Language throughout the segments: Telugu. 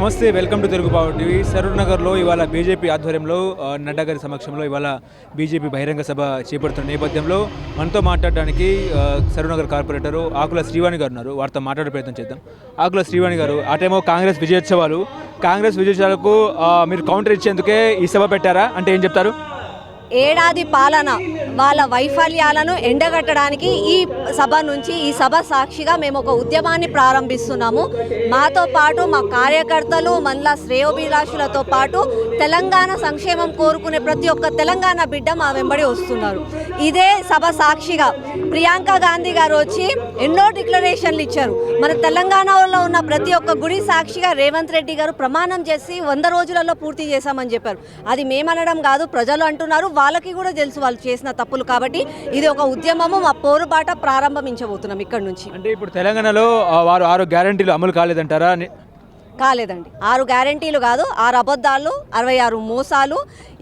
నమస్తే welcome to Telugu power TV. సరూర్నగర్లో ఇవాళ బీజేపీ ఆధ్వర్యంలో నడ్డా గారి సమక్షంలో ఇవాళ బీజేపీ బహిరంగ సభ చేపడుతున్న నేపథ్యంలో మనతో మాట్లాడడానికి ఆ, కార్పొరేటరు ఆకుల శ్రీవాణి గారు ఉన్నారు. వారితో మాట్లాడే ప్రయత్నం చేద్దాం. ఆకుల శ్రీవాణి గారు ఆ టైమో కాంగ్రెస్ విజయోత్సవాలు. కాంగ్రెస్ విజయోత్సవాలకు మీరు కౌంటర్ ఇచ్చేందుకే ఈ సభ పెట్టారా? అంటే ఏం చెప్తారు? ఏడాది పాలన వాళ్ళ వైఫల్యాలను ఎండగట్టడానికి ఈ సభ నుంచి ఈ సభ సాక్షిగా మేము ఒక ఉద్యమాన్ని ప్రారంభిస్తున్నాము. మాతో పాటు మా కార్యకర్తలు మళ్ళా శ్రేయోభిలాషులతో పాటు తెలంగాణ సంక్షేమం కోరుకునే ప్రతి ఒక్క తెలంగాణ బిడ్డ మా వెంబడి వస్తున్నారు. ఇదే సభ సాక్షిగా ప్రియాంక గాంధీ గారు వచ్చి ఎన్నో డిక్లరేషన్లు ఇచ్చారు. మన తెలంగాణలో ఉన్న ప్రతి ఒక్క గుడి సాక్షిగా రేవంత్ రెడ్డి గారు ప్రమాణం చేసి వంద రోజులలో పూర్తి చేశామని చెప్పారు. అది మేమనడం కాదు ప్రజలు అంటున్నారు వాళ్ళకి కూడా తెలుసు వాళ్ళు చేసిన తప్పులు కాబట్టి ఇది ఒక ఉద్యమము మా పోరుబాట ప్రారంభించబోతున్నాం ఇక్కడ నుంచి. అంటే ఇప్పుడు తెలంగాణలో వారు ఆరు గ్యారంటీలు అమలు కాలేదంటారా? అని- కాలేదండి. ఆరు గ్యారంటీలు కాదు ఆరు అబద్ధాలు అరవై ఆరు మోసాలు.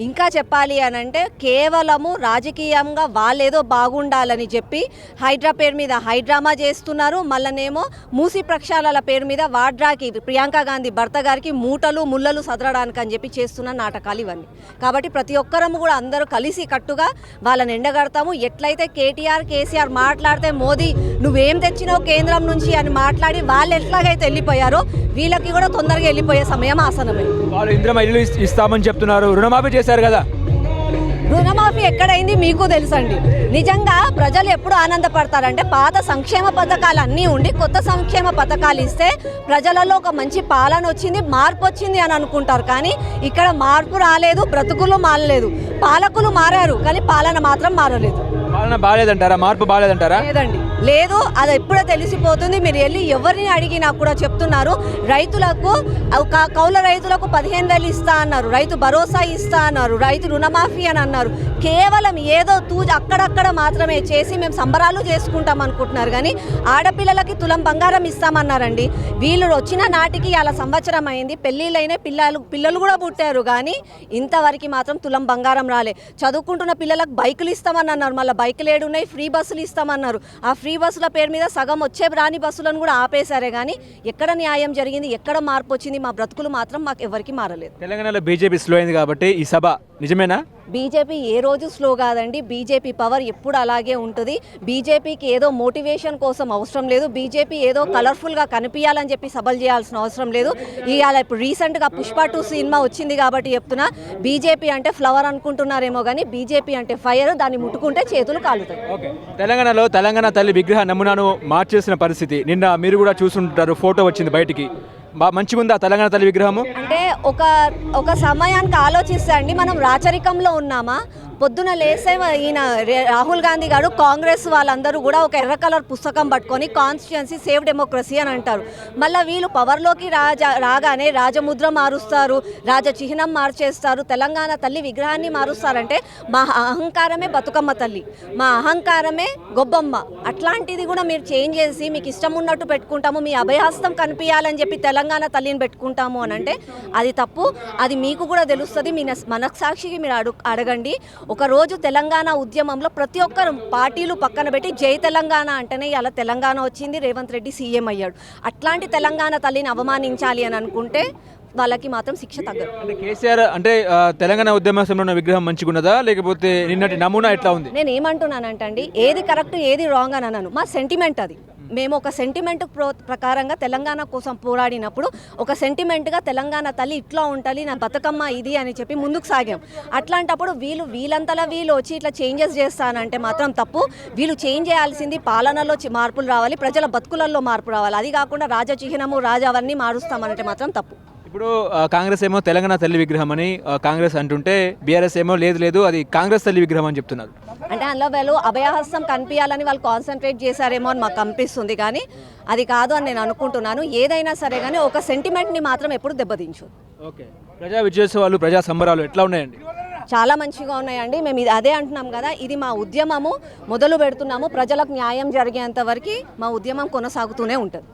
ఇంకా చెప్పాలి అని అంటే కేవలము రాజకీయంగా వాళ్ళేదో బాగుండాలని చెప్పి హైడ్రా పేరు మీద హైడ్రామా చేస్తున్నారు. మళ్ళనేమో మూసి ప్రక్షాలల పేరు మీద వాడ్రాకి ప్రియాంక గాంధీ భర్త గారికి మూటలు ముళ్ళలు సదరడానికి అని చెప్పి చేస్తున్న నాటకాలు ఇవన్నీ. కాబట్టి ప్రతి ఒక్కరము కూడా అందరూ కలిసి కట్టుగా వాళ్ళని ఎండగడతాము. ఎట్లయితే కేటీఆర్ కేసీఆర్ మాట్లాడితే మోదీ నువ్వేం తెచ్చినావు కేంద్రం నుంచి అని మాట్లాడి వాళ్ళు ఎట్లాగైతే వెళ్ళిపోయారో వీళ్ళకి కూడా తొందరగా వెళ్ళిపోయే సమయం ఆసనమే. వాళ్ళు ఇంద్రమ ఇల్లు ఇస్తామని చెప్తున్నారు. రుణమాఫీ చేశారు కదా? రుణమాఫీ ఎక్కడైంది మీకు తెలుసండి. నిజంగా ప్రజలు ఎప్పుడు ఆనందపడతారంటే పాత సంక్షేమ పథకాలు అన్నీ ఉండి కొత్త సంక్షేమ పథకాలు ఇస్తే ప్రజలలో ఒక మంచి పాలన వచ్చింది మార్పు వచ్చింది అని అనుకుంటారు. కానీ ఇక్కడ మార్పు రాలేదు బ్రతుకులు మారలేదు. పాలకులు మారారు కానీ పాలన మాత్రం మారలేదు. పాలన బాగాలేదంటారా? మార్పు బాగాలేదంటారా? లేదండి. లేదు అది ఎప్పుడో తెలిసిపోతుంది. మీరు వెళ్ళి ఎవరిని అడిగినా కూడా చెప్తున్నారు. రైతులకు ఒక కౌల రైతులకు పదిహేను వేలు ఇస్తా అన్నారు. రైతు భరోసా ఇస్తా అన్నారు. రైతు రుణమాఫీ అని అన్నారు. కేవలం ఏదో తూజ అక్కడక్కడ మాత్రమే చేసి మేము సంబరాలు చేసుకుంటాం అనుకుంటున్నారు. కానీ ఆడపిల్లలకి తులం బంగారం ఇస్తామన్నారండి. వీళ్ళు వచ్చిన నాటికి అలా సంవత్సరం అయింది. పెళ్ళిళ్ళైన పిల్లలు పిల్లలు కూడా పుట్టారు. కానీ ఇంతవరకు మాత్రం తులం బంగారం రాలే. చదువుకుంటున్న పిల్లలకు బైకులు ఇస్తామని అన్నారు మళ్ళీ బైకులు ఏడున్నాయి ఫ్రీ బస్సులు ఇస్తామన్నారు. ఆ ఫ్రీ బస్సుల పేరు మీద సగం వచ్చే రాని బస్సులను కూడా ఆపేశారే. కానీ ఎక్కడ న్యాయం జరిగింది ఎక్కడ మార్పు వచ్చింది మా బ్రతుకులు మాత్రం మాకు ఎవరికి మారలేదు. తెలంగాణలో బీజేపీ స్లో అయింది కాబట్టి ఈ సభ నిజమేనా? బీజేపీ ఏ రోజు స్లో కాదండి. బీజేపీ పవర్ ఎప్పుడు అలాగే ఉంటుంది. బీజేపీకి ఏదో మోటివేషన్ కోసం అవసరం లేదు. బీజేపీ ఏదో కలర్ఫుల్గా కనిపించాలని చెప్పి సభలు చేయాల్సిన అవసరం లేదు. ఇవాళ ఇప్పుడు రీసెంట్గా పుష్ప టూ సినిమా వచ్చింది కాబట్టి చెప్తున్నా. బీజేపీ అంటే ఫ్లవర్ అనుకుంటున్నారేమో కానీ బీజేపీ అంటే ఫైర్ దాన్ని ముట్టుకుంటే చేతులు కాలుతాయి. ఓకే. తెలంగాణలో తెలంగాణ తల్లి విగ్రహ నమూనాను మార్చేసిన పరిస్థితి. నిన్న మీరు కూడా చూసుంటారు. ఫోటో వచ్చింది బయటికి. బా మంచిగా ఉందా తెలంగాణ తల్లి విగ్రహము? అంటే ఒక ఒక సమయానికి ఆలోచిస్తే అండి మనం రాచరికంలో ఉన్నామా? పొద్దున లేసే ఈయన రాహుల్ గాంధీ గారు కాంగ్రెస్ వాళ్ళందరూ కూడా ఒక ఎర్ర కలర్ పుస్తకం పట్టుకొని కాన్స్టిట్యున్సీ సేవ్ డెమోక్రసీ అని అంటారు. మళ్ళీ వీళ్ళు పవర్లోకి రాజా రాగానే రాజముద్ర మారుస్తారు రాజ చిహ్నం మార్చేస్తారు తెలంగాణ తల్లి విగ్రహాన్ని మారుస్తారంటే మా అహంకారమే బతుకమ్మ తల్లి మా అహంకారమే గొబ్బమ్మ. అట్లాంటిది కూడా మీరు చేంజ్ చేసి మీకు ఇష్టం ఉన్నట్టు పెట్టుకుంటాము మీ అభయహస్తం కనిపించాలని చెప్పి తెలంగాణ తల్లిని పెట్టుకుంటాము అని అంటే అది తప్పు. అది మీకు కూడా తెలుస్తుంది మీ నస్- మనస్సాక్షికి మీరు అడు అడగండి. ఒక రోజు తెలంగాణ ఉద్యమంలో ప్రతి ఒక్కరు పార్టీలు పక్కన పెట్టి జై తెలంగాణ అంటేనే ఇలా తెలంగాణ వచ్చింది. రేవంత్ రెడ్డి సీఎం అయ్యాడు. అట్లాంటి తెలంగాణ తల్లిని అవమానించాలి అని అనుకుంటే వాళ్ళకి మాత్రం శిక్ష తగ్గదు. అంటే కేసీఆర్ అంటే తెలంగాణ ఉద్యమ సమయంలో విగ్రహం మంచిగా ఉన్నదా లేకపోతే నిన్నటి నమూనా ఎట్లా ఉంది? నేను ఏమంటున్నానంటండి ఏది కరెక్ట్ ఏది రాంగ్ అని అన్నాను మా సెంటిమెంట్ అది. మేము ఒక సెంటిమెంట్ ప్రో ప్రకారంగా తెలంగాణ కోసం పోరాడినప్పుడు ఒక సెంటిమెంట్గా తెలంగాణ తల్లి ఇట్లా ఉండాలి నా బతుకమ్మ ఇది అని చెప్పి ముందుకు సాగాం. అట్లాంటప్పుడు వీళ్ళు వీళ్ళంతలా వీళ్ళు వచ్చి ఇట్లా చేంజెస్ చేస్తానంటే మాత్రం తప్పు. వీళ్ళు చేంజ్ చేయాల్సింది పాలనలో మార్పులు రావాలి ప్రజల బతుకులలో మార్పు రావాలి. అది కాకుండా రాజచిహ్నము రాజా అవన్నీ మాత్రం తప్పు. ఇప్పుడు కాంగ్రెస్ ఏమో తెలంగాణ తల్లి విగ్రహం అని కాంగ్రెస్ అంటుంటే బీఆర్ఎస్ ఏమో లేదు లేదు అది కాంగ్రెస్ తల్లి విగ్రహం అని చెప్తున్నారు. అంటే అందులో వాళ్ళు అభయహస్తం కనిపించాలని వాళ్ళు కాన్సన్ట్రేట్ చేశారేమో అని మాకు అనిపిస్తుంది కానీ అది కాదు అని నేను అనుకుంటున్నాను. ఏదైనా సరే కానీ ఒక సెంటిమెంట్ని మాత్రం ఎప్పుడు దెబ్బతించు. ఓకే. ప్రజా విజయోత్సవాలు ప్రజా సంబరాలు ఎట్లా ఉన్నాయండి? చాలా మంచిగా ఉన్నాయండి. మేము ఇది అదే అంటున్నాం కదా ఇది మా ఉద్యమము మొదలు పెడుతున్నాము. ప్రజలకు న్యాయం జరిగేంత వరకు మా ఉద్యమం కొనసాగుతూనే ఉంటుంది.